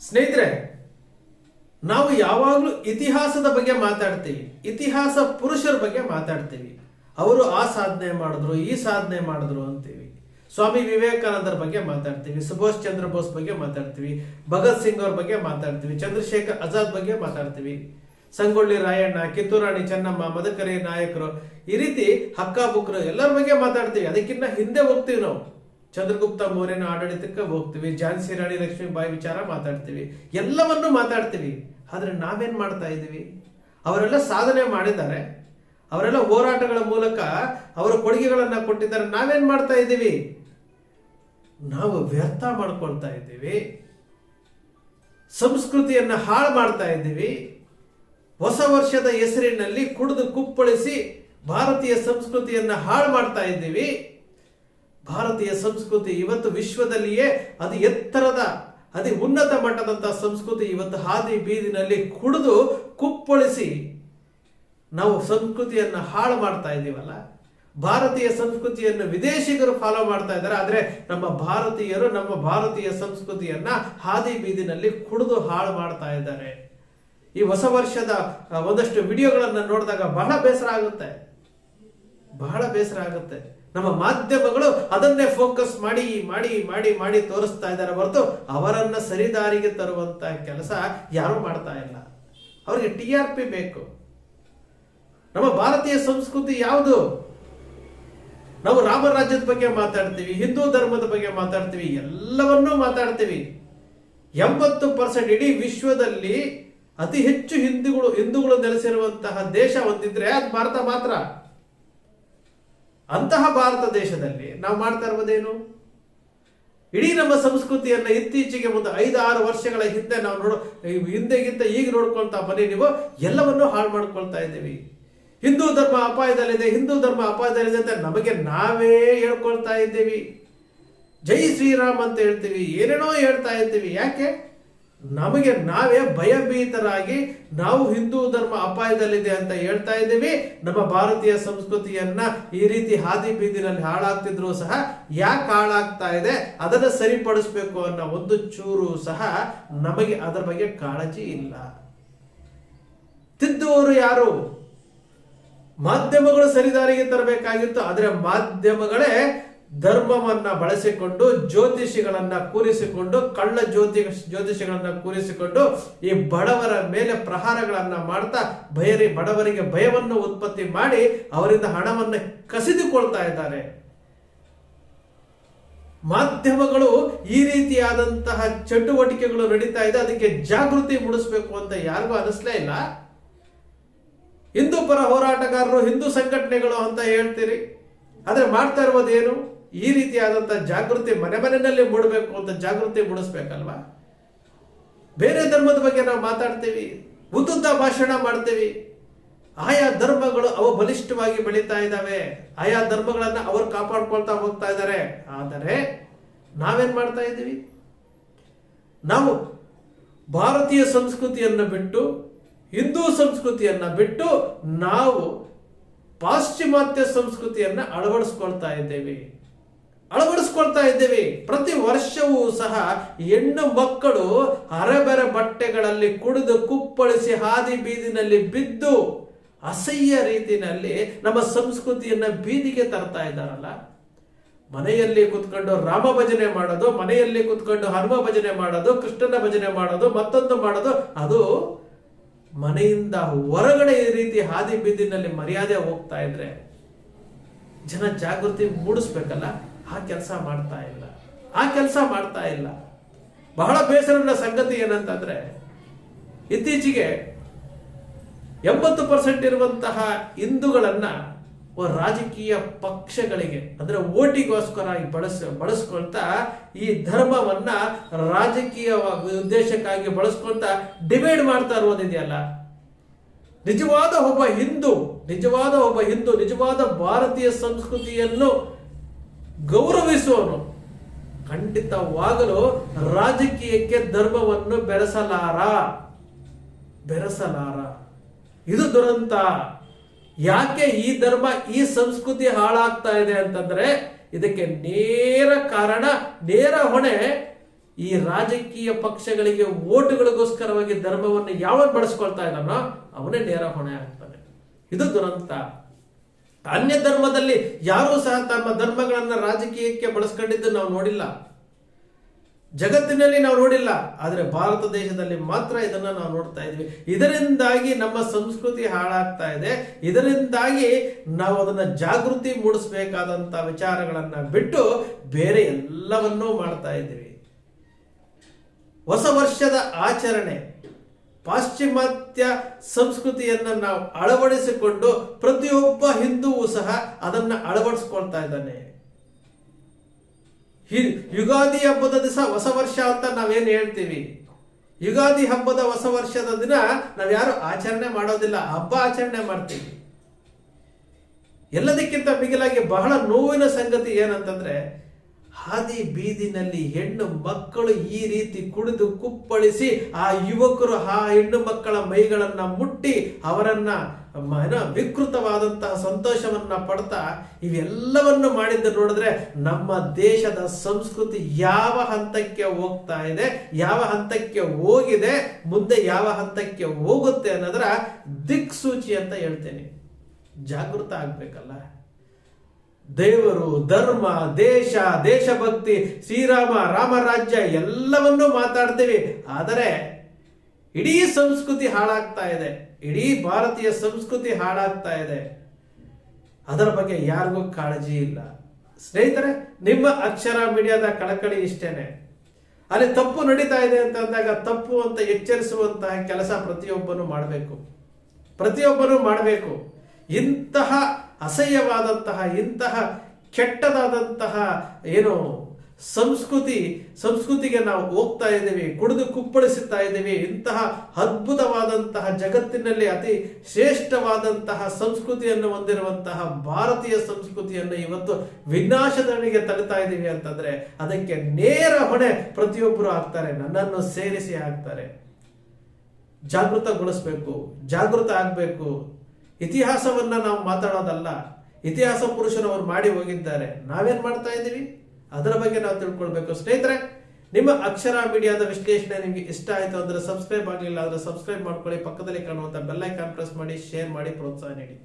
ಸ್ನೇಹಿತರೆ, ನಾವು ಯಾವಾಗಲೂ ಇತಿಹಾಸದ ಬಗ್ಗೆ ಮಾತಾಡ್ತೀವಿ, ಇತಿಹಾಸ ಪುರುಷರ ಬಗ್ಗೆ ಮಾತಾಡ್ತೀವಿ. ಅವರು ಆ ಸಾಧನೆ ಮಾಡಿದ್ರು, ಈ ಸಾಧನೆ ಮಾಡಿದ್ರು ಅಂತೀವಿ. ಸ್ವಾಮಿ ವಿವೇಕಾನಂದರ ಬಗ್ಗೆ ಮಾತಾಡ್ತೀವಿ, ಸುಭಾಷ್ ಚಂದ್ರ ಬೋಸ್ ಬಗ್ಗೆ ಮಾತಾಡ್ತೀವಿ, ಭಗತ್ ಸಿಂಗ್ ಅವ್ರ ಬಗ್ಗೆ ಮಾತಾಡ್ತೀವಿ, ಚಂದ್ರಶೇಖರ್ ಆಜಾದ್ ಬಗ್ಗೆ ಮಾತಾಡ್ತೀವಿ. ಸಂಗೊಳ್ಳಿ ರಾಯಣ್ಣ, ಕಿತ್ತೂರಾಣಿ ಚೆನ್ನಮ್ಮ, ಮದಕರಿ ನಾಯಕರು, ಈ ರೀತಿ ಹಕ್ಕ ಬುಕ್ರು ಎಲ್ಲರ ಬಗ್ಗೆ ಮಾತಾಡ್ತೀವಿ. ಅದಕ್ಕಿಂತ ಹಿಂದೆ ಹೋಗ್ತೀವಿ ನಾವು. ಚಂದ್ರಗುಪ್ತ ಮೌರ್ಯನ ಆಡಳಿತಕ್ಕೆ ಹೋಗ್ತೀವಿ, ಝಾನ್ಸಿ ರಾಣಿ ಲಕ್ಷ್ಮೀಬಾಯಿ ವಿಚಾರ ಮಾತಾಡ್ತೀವಿ, ಎಲ್ಲವನ್ನು ಮಾತಾಡ್ತೀವಿ. ಆದರೆ ನಾವೇನ್ ಮಾಡ್ತಾ ಇದ್ದೀವಿ? ಅವರೆಲ್ಲ ಸಾಧನೆ ಮಾಡಿದ್ದಾರೆ. ಅವರೆಲ್ಲ ಹೋರಾಟಗಳ ಮೂಲಕ ಅವರ ಕೊಡುಗೆಗಳನ್ನು ಕೊಟ್ಟಿದ್ದಾರೆ. ನಾವೇನ್ ಮಾಡ್ತಾ ಇದ್ದೀವಿ? ನಾವು ವ್ಯರ್ಥ ಮಾಡ್ಕೊಳ್ತಾ ಇದ್ದೀವಿ. ಸಂಸ್ಕೃತಿಯನ್ನ ಹಾಳು ಮಾಡ್ತಾ ಇದ್ದೀವಿ. ಹೊಸ ವರ್ಷದ ಹೆಸರಿನಲ್ಲಿ ಕುಡಿದು ಕುಪ್ಪಳಿಸಿ ಭಾರತೀಯ ಸಂಸ್ಕೃತಿಯನ್ನ ಹಾಳು ಮಾಡ್ತಾ ಇದ್ದೀವಿ. ಭಾರತೀಯ ಸಂಸ್ಕೃತಿ ಇವತ್ತು ವಿಶ್ವದಲ್ಲಿಯೇ ಅತಿ ಎತ್ತರದ, ಅತಿ ಉನ್ನತ ಮಟ್ಟದಂತಹ ಸಂಸ್ಕೃತಿ ಇವತ್ತು ಹಾದಿ ಬೀದಿನಲ್ಲಿ ಕುಡಿದು ಕುಪ್ಪಳಿಸಿ ನಾವು ಸಂಸ್ಕೃತಿಯನ್ನು ಹಾಳು ಮಾಡ್ತಾ ಇದ್ದೀವಲ್ಲ? ಭಾರತೀಯ ಸಂಸ್ಕೃತಿಯನ್ನು ವಿದೇಶಿಗರು ಫಾಲೋ ಮಾಡ್ತಾ ಇದ್ದಾರೆ. ಆದ್ರೆ ನಮ್ಮ ಭಾರತೀಯರು ನಮ್ಮ ಭಾರತೀಯ ಸಂಸ್ಕೃತಿಯನ್ನ ಹಾದಿ ಬೀದಿನಲ್ಲಿ ಕುಡಿದು ಹಾಳು ಮಾಡ್ತಾ ಇದ್ದಾರೆ. ಈ ಹೊಸ ವರ್ಷದ ಒಂದಷ್ಟು ವಿಡಿಯೋಗಳನ್ನು ನೋಡಿದಾಗ ಬಹಳ ಬೇಸರ ಆಗುತ್ತೆ. ಬಹಳ ಬೇಸರ ಆಗುತ್ತೆ. ನಮ್ಮ ಮಾಧ್ಯಮಗಳು ಅದನ್ನೇ ಫೋಕಸ್ ಮಾಡಿ ಮಾಡಿ ಮಾಡಿ ಮಾಡಿ ತೋರಿಸ್ತಾ ಇದ್ದಾರೆ ಹೊರತು ಅವರನ್ನ ಸರಿದಾರಿಗೆ ತರುವಂತ ಕೆಲಸ ಯಾರು ಮಾಡ್ತಾ ಇಲ್ಲ. ಅವರಿಗೆ ಟಿ ಆರ್ ಪಿ ಬೇಕು. ನಮ್ಮ ಭಾರತೀಯ ಸಂಸ್ಕೃತಿ ಯಾವುದು? ನಾವು ರಾಮರಾಜ್ಯದ ಬಗ್ಗೆ ಮಾತಾಡ್ತೀವಿ, ಹಿಂದೂ ಧರ್ಮದ ಬಗ್ಗೆ ಮಾತಾಡ್ತೀವಿ, ಎಲ್ಲವನ್ನೂ ಮಾತಾಡ್ತೀವಿ. ಎಂಬತ್ತು ಪರ್ಸೆಂಟ್ ಇಡೀ ವಿಶ್ವದಲ್ಲಿ ಅತಿ ಹೆಚ್ಚು ಹಿಂದೂಗಳು ಹಿಂದೂಗಳು ನೆಲೆಸಿರುವಂತಹ ದೇಶ ಒಂದಿದ್ರೆ ಅದು ಭಾರತ ಮಾತ್ರ. ಅಂತಹ ಭಾರತ ದೇಶದಲ್ಲಿ ನಾವು ಮಾಡ್ತಾ ಇರುವುದೇನು? ಇಡೀ ನಮ್ಮ ಸಂಸ್ಕೃತಿಯನ್ನ ಇತ್ತೀಚೆಗೆ ಒಂದು ಐದು ಆರು ವರ್ಷಗಳ ಹಿಂದೆ ನಾವು ನೋಡೋ ಹಿಂದೆಗಿಂತ ಈಗ ನೋಡ್ಕೊಳ್ತಾ ಬನ್ನಿ ನೀವು ಎಲ್ಲವನ್ನೂ ಹಾಳು ಮಾಡ್ಕೊಳ್ತಾ ಇದ್ದೀವಿ. ಹಿಂದೂ ಧರ್ಮ ಅಪಾಯದಲ್ಲಿದೆ, ಹಿಂದೂ ಧರ್ಮ ಅಪಾಯದಲ್ಲಿದೆ ಅಂತ ನಮಗೆ ನಾವೇ ಹೇಳ್ಕೊಳ್ತಾ ಇದ್ದೀವಿ. ಜೈ ಶ್ರೀರಾಮ್ ಅಂತ ಹೇಳ್ತೀವಿ, ಏನೇನೋ ಹೇಳ್ತಾ ಇದ್ದೀವಿ. ಯಾಕೆ? ನಮಗೆ ನಾವೇ ಭಯಭೀತರಾಗಿ ನಾವು ಹಿಂದೂ ಧರ್ಮ ಅಪಾಯದಲ್ಲಿದೆ ಅಂತ ಹೇಳ್ತಾ ಇದ್ದೀವಿ. ನಮ್ಮ ಭಾರತೀಯ ಸಂಸ್ಕೃತಿಯನ್ನ ಈ ರೀತಿ ಹಾದಿ ಬೀದಿನಲ್ಲಿ ಹಾಳಾಗ್ತಿದ್ರು ಸಹ ಯಾಕೆ ಹಾಳಾಗ್ತಾ ಇದೆ, ಅದನ್ನ ಸರಿಪಡಿಸ್ಬೇಕು ಅನ್ನೋ ಒಂದು ಚೂರು ಸಹ ನಮಗೆ ಅದರ ಬಗ್ಗೆ ಕಾಳಜಿ ಇಲ್ಲ. ತಿದ್ದುವರು ಯಾರು? ಮಾಧ್ಯಮಗಳು ಸರಿದಾರಿಗೆ ತರಬೇಕಾಗಿತ್ತು, ಆದರೆ ಮಾಧ್ಯಮಗಳೇ ಧರ್ಮವನ್ನ ಬಳಸಿಕೊಂಡು ಜ್ಯೋತಿಷಿಗಳನ್ನ ಕೂರಿಸಿಕೊಂಡು, ಕಳ್ಳ ಜ್ಯೋತಿ, ಜ್ಯೋತಿಷಿಗಳನ್ನ ಕೂರಿಸಿಕೊಂಡು ಈ ಬಡವರ ಮೇಲೆ ಪ್ರಹಾರಗಳನ್ನ ಮಾಡ್ತಾ ಭಯರಿ ಬಡವರಿಗೆ ಭಯವನ್ನು ಉತ್ಪತ್ತಿ ಮಾಡಿ ಅವರಿಂದ ಹಣವನ್ನು ಕಸಿದುಕೊಳ್ತಾ ಇದ್ದಾರೆ. ಮಾಧ್ಯಮಗಳು ಈ ರೀತಿಯಾದಂತಹ ಚಟುವಟಿಕೆಗಳು ನಡೀತಾ ಇದೆ, ಅದಕ್ಕೆ ಜಾಗೃತಿ ಮೂಡಿಸಬೇಕು ಅಂತ ಯಾರಿಗೂ ಅನಿಸ್ಲೇ ಇಲ್ಲ. ಹಿಂದೂ ಪರ ಹೋರಾಟಗಾರರು ಹಿಂದೂ ಸಂಘಟನೆಗಳು ಅಂತ ಹೇಳ್ತೀರಿ. ಆದರೆ ಮಾಡ್ತಾ ಇರುವುದೇನು? ಈ ರೀತಿಯಾದಂಥ ಜಾಗೃತಿ ಮನೆ ಮನೆಯಲ್ಲಿ ಮೂಡಬೇಕು ಅಂತ ಜಾಗೃತಿ ಮೂಡಿಸ್ಬೇಕಲ್ವಾ? ಬೇರೆ ಧರ್ಮದ ಬಗ್ಗೆ ನಾವು ಮಾತಾಡ್ತೀವಿ, ಉದ್ದುದ್ದ ಭಾಷಣ ಮಾಡ್ತೀವಿ. ಆಯಾ ಧರ್ಮಗಳು ಅವು ಬಲಿಷ್ಠವಾಗಿ ಬೆಳೀತಾ ಇದ್ದಾವೆ. ಆಯಾ ಧರ್ಮಗಳನ್ನ ಅವರು ಕಾಪಾಡ್ಕೊಳ್ತಾ ಹೋಗ್ತಾ ಇದ್ದಾರೆ. ಆದರೆ ನಾವೇನ್ ಮಾಡ್ತಾ ಇದ್ದೀವಿ? ನಾವು ಭಾರತೀಯ ಸಂಸ್ಕೃತಿಯನ್ನು ಬಿಟ್ಟು, ಹಿಂದೂ ಸಂಸ್ಕೃತಿಯನ್ನ ಬಿಟ್ಟು ನಾವು ಪಾಶ್ಚಿಮಾತ್ಯ ಸಂಸ್ಕೃತಿಯನ್ನ ಅಳವಡಿಸ್ಕೊಳ್ತಾ ಇದ್ದೇವೆ. ಅಳವಡಿಸ್ಕೊಳ್ತಾ ಇದ್ದೇವೆ. ಪ್ರತಿ ವರ್ಷವೂ ಸಹ ಹೆಣ್ಣು ಮಕ್ಕಳು ಅರೆಬರೆ ಬಟ್ಟೆಗಳಲ್ಲಿ ಕುಡಿದು ಕುಪ್ಪಳಿಸಿ ಹಾದಿ ಬೀದಿನಲ್ಲಿ ಬಿದ್ದು ಅಸಹ್ಯ ರೀತಿಯಲ್ಲಿ ನಮ್ಮ ಸಂಸ್ಕೃತಿಯನ್ನ ಬೀದಿಗೆ ತರ್ತಾ ಇದ್ದಾರಲ್ಲ. ಮನೆಯಲ್ಲಿ ಕುತ್ಕೊಂಡು ರಾಮ ಭಜನೆ ಮಾಡೋದು, ಮನೆಯಲ್ಲಿ ಕುತ್ಕೊಂಡು ಹನುಮ ಭಜನೆ ಮಾಡೋದು, ಕೃಷ್ಣನ ಭಜನೆ ಮಾಡೋದು, ಮತ್ತೊಂದು ಮಾಡೋದು, ಅದು ಮನೆಯಿಂದ ಹೊರಗಡೆ ಈ ರೀತಿ ಹಾದಿ ಬೀದಿನಲ್ಲಿ ಮರ್ಯಾದೆ ಹೋಗ್ತಾ ಇದ್ರೆ ಜನ ಜಾಗೃತಿ ಮೂಡಿಸ್ಬೇಕಲ್ಲ. ಆ ಕೆಲಸ ಮಾಡ್ತಾ ಇಲ್ಲ. ಆ ಕೆಲಸ ಮಾಡ್ತಾ ಇಲ್ಲ. ಬಹಳ ಬೇಸರದ ಸಂಗತಿ ಏನಂತಂದ್ರೆ, ಇತ್ತೀಚೆಗೆ ಎಂಬತ್ತು ಪರ್ಸೆಂಟ್ ಇರುವಂತಹ ಹಿಂದೂಗಳನ್ನ ರಾಜಕೀಯ ಪಕ್ಷಗಳಿಗೆ, ಅಂದ್ರೆ ಓಟಿಗೋಸ್ಕರ ಬಳಸ, ಬಳಸ್ಕೊಳ್ತಾ ಈ ಧರ್ಮವನ್ನ ರಾಜಕೀಯ ಉದ್ದೇಶಕ್ಕಾಗಿ ಬಳಸ್ಕೊಳ್ತಾ ಡಿವೈಡ್ ಮಾಡ್ತಾ ಇರೋದಿದೆಯಲ್ಲ. ನಿಜವಾದ ಒಬ್ಬ ಹಿಂದೂ, ನಿಜವಾದ ಒಬ್ಬ ಹಿಂದೂ, ನಿಜವಾದ ಭಾರತೀಯ ಸಂಸ್ಕೃತಿಯನ್ನು ಗೌರವಿಸುವನು ಖಂಡಿತವಾಗಲು ರಾಜಕೀಯಕ್ಕೆ ಧರ್ಮವನ್ನು ಬೆರೆಸಲಾರ? ಬೆರೆಸಲಾರ. ಇದು ದುರಂತ. ಯಾಕೆ ಈ ಧರ್ಮ, ಈ ಸಂಸ್ಕೃತಿ ಹಾಳಾಗ್ತಾ ಇದೆ ಅಂತಂದ್ರೆ ಇದಕ್ಕೆ ನೇರ ಕಾರಣ, ನೇರ ಹೊಣೆ ಈ ರಾಜಕೀಯ ಪಕ್ಷಗಳಿಗೆ ಓಟುಗಳಿಗೋಸ್ಕರವಾಗಿ ಧರ್ಮವನ್ನು ಯಾವ ಬಳಸ್ಕೊಳ್ತಾ ಇದ್ದಾನೋ ಅವನೇ ನೇರ ಹೊಣೆ ಆಗ್ತಾನೆ. ಇದು ದುರಂತ. ಅನ್ಯ ಧರ್ಮದಲ್ಲಿ ಯಾರೂ ಸಹ ತಮ್ಮ ಧರ್ಮಗಳನ್ನ ರಾಜಕೀಯಕ್ಕೆ ಬಳಸ್ಕೊಂಡಿದ್ದು ನಾವು ನೋಡಿಲ್ಲ. ಜಗತ್ತಿನಲ್ಲಿ ನಾವು ನೋಡಿಲ್ಲ, ಆದರೆ ಭಾರತ ದೇಶದಲ್ಲಿ ಮಾತ್ರ ಇದನ್ನ ನಾವು ನೋಡ್ತಾ ಇದ್ವಿ. ಇದರಿಂದಾಗಿ ನಮ್ಮ ಸಂಸ್ಕೃತಿ ಹಾಳಾಗ್ತಾ ಇದೆ. ಇದರಿಂದಾಗಿ ನಾವು ಅದನ್ನ ಜಾಗೃತಿ ಮೂಡಿಸಬೇಕಾದಂತ ವಿಚಾರಗಳನ್ನ ಬಿಟ್ಟು ಬೇರೆ ಎಲ್ಲವನ್ನೂ ಮಾಡ್ತಾ ಇದ್ದೀವಿ. ಹೊಸ ವರ್ಷದ ಆಚರಣೆ. ಪಾಶ್ಚಿಮಾತ್ಯ ಸಂಸ್ಕೃತಿಯನ್ನ ನಾವು ಅಳವಡಿಸಿಕೊಂಡು ಪ್ರತಿಯೊಬ್ಬ ಹಿಂದೂವು ಸಹ ಅದನ್ನ ಅಳವಡಿಸ್ಕೊಳ್ತಾ ಇದ್ದಾನೆ. ಯುಗಾದಿ ಹಬ್ಬದ ದಿವಸ ಹೊಸ ವರ್ಷ ಅಂತ ನಾವೇನು ಹೇಳ್ತೀವಿ? ಯುಗಾದಿ ಹಬ್ಬದ ಹೊಸ ವರ್ಷದ ದಿನ ನಾವ್ಯಾರು ಆಚರಣೆ ಮಾಡೋದಿಲ್ಲ, ಹಬ್ಬ ಆಚರಣೆ ಮಾಡ್ತೀವಿ. ಎಲ್ಲದಕ್ಕಿಂತ ಮಿಗಿಲಾಗಿ ಬಹಳ ನೋವಿನ ಸಂಗತಿ ಏನಂತಂದ್ರೆ ಹಾದಿ ಬೀದಿನಲ್ಲಿ ಹೆಣ್ಣು ಮಕ್ಕಳು ಈ ರೀತಿ ಕುಡಿದು ಕುಪ್ಪಳಿಸಿ ಆ ಯುವಕರು ಆ ಹೆಣ್ಣು ಮಕ್ಕಳ ಮೈಗಳನ್ನ ಮುಟ್ಟಿ ಅವರನ್ನ ವಿಕೃತವಾದಂತಹ ಸಂತೋಷವನ್ನ ಪಡ್ತಾ ಇವೆಲ್ಲವನ್ನು ಮಾಡಿದ್ದು ನೋಡಿದ್ರೆ ನಮ್ಮ ದೇಶದ ಸಂಸ್ಕೃತಿ ಯಾವ ಹಂತಕ್ಕೆ ಹೋಗ್ತಾ ಇದೆ, ಯಾವ ಹಂತಕ್ಕೆ ಹೋಗಿದೆ, ಮುಂದೆ ಯಾವ ಹಂತಕ್ಕೆ ಹೋಗುತ್ತೆ ಅನ್ನೋದರ ದಿಕ್ಸೂಚಿ ಅಂತ ಹೇಳ್ತೇನೆ. ಜಾಗೃತ ಆಗ್ಬೇಕಲ್ಲ? ದೇವರು, ಧರ್ಮ, ದೇಶ, ದೇಶಭಕ್ತಿ, ಶ್ರೀರಾಮ ರಾಮರಾಜ್ಯ ಎಲ್ಲವನ್ನೂ ಮಾತಾಡ್ತೀವಿ. ಆದರೆ ಇಡೀ ಸಂಸ್ಕೃತಿ ಹಾಳಾಗ್ತಾ ಇದೆ. ಇಡೀ ಭಾರತೀಯ ಸಂಸ್ಕೃತಿ ಹಾಳಾಗ್ತಾ ಇದೆ. ಅದರ ಬಗ್ಗೆ ಯಾರಿಗೂ ಕಾಳಜಿ ಇಲ್ಲ. ಸ್ನೇಹಿತರೆ, ನಿಮ್ಮ ಅಕ್ಷರ ಮೀಡಿಯಾದ ಕಳಕಳಿ ಇಷ್ಟೇನೆ. ಅಲ್ಲಿ ತಪ್ಪು ನಡೀತಾ ಇದೆ ಅಂತ ಅಂದಾಗ ತಪ್ಪು ಅಂತ ಎಚ್ಚರಿಸುವಂತಹ ಕೆಲಸ ಪ್ರತಿಯೊಬ್ಬನು ಮಾಡಬೇಕು. ಪ್ರತಿಯೊಬ್ಬನು ಮಾಡಬೇಕು. ಇಂತಹ ಅಸಹ್ಯವಾದಂತಹ, ಇಂತಹ ಕೆಟ್ಟದಾದಂತಹ ಏನು ಸಂಸ್ಕೃತಿ, ಸಂಸ್ಕೃತಿಗೆ ನಾವು ಹೋಗ್ತಾ ಇದ್ದೀವಿ, ಕುಡಿದು ಕುಪ್ಪಳಿಸುತ್ತಾ ಇದ್ದೀವಿ, ಇಂತಹ ಅದ್ಭುತವಾದಂತಹ ಜಗತ್ತಿನಲ್ಲಿ ಅತಿ ಶ್ರೇಷ್ಠವಾದಂತಹ ಸಂಸ್ಕೃತಿಯನ್ನು ಹೊಂದಿರುವಂತಹ ಭಾರತೀಯ ಸಂಸ್ಕೃತಿಯನ್ನು ಇವತ್ತು ವಿನಾಶದಣಿಗೆ ತಳ್ತಾ ಇದ್ದೀವಿ ಅಂತಂದ್ರೆ ಅದಕ್ಕೆ ನೇರ ಹೊಣೆ ಪ್ರತಿಯೊಬ್ಬರು ಆಗ್ತಾರೆ, ನನ್ನನ್ನು ಸೇರಿಸಿ ಆಗ್ತಾರೆ. ಜಾಗೃತಗೊಳಿಸ್ಬೇಕು, ಜಾಗೃತ ಆಗಬೇಕು. ಇತಿಹಾಸವನ್ನ ನಾವು ಮಾತಾಡೋದಲ್ಲ, ಇತಿಹಾಸ ಪುರುಷರು ಅವ್ರು ಮಾಡಿ ಹೋಗಿದ್ದಾರೆ, ನಾವೇನ್ ಮಾಡ್ತಾ ಇದ್ದೀವಿ? ಅದರ ಬಗ್ಗೆ ನಾವು ತಿಳ್ಕೊಳ್ಬೇಕು. ಸ್ನೇಹಿತರೆ, ನಿಮ್ಮ ಅಕ್ಷರ ಮೀಡಿಯಾದ ವಿಶ್ಲೇಷಣೆ ನಿಮಗೆ ಇಷ್ಟ ಆಯ್ತು ಅಂದ್ರೆ ಸಬ್ಸ್ಕ್ರೈಬ್ ಆಗಲಿಲ್ಲ ಅಂದ್ರೆ ಸಬ್ಸ್ಕ್ರೈಬ್ ಮಾಡ್ಕೊಳ್ಳಿ. ಪಕ್ಕದಲ್ಲಿ ಕಾಣುವಂತ ಬೆಲ್ ಐಕಾನ್ ಪ್ರೆಸ್ ಮಾಡಿ ಶೇರ್ ಮಾಡಿ, ಪ್ರೋತ್ಸಾಹ ನೀಡಿ.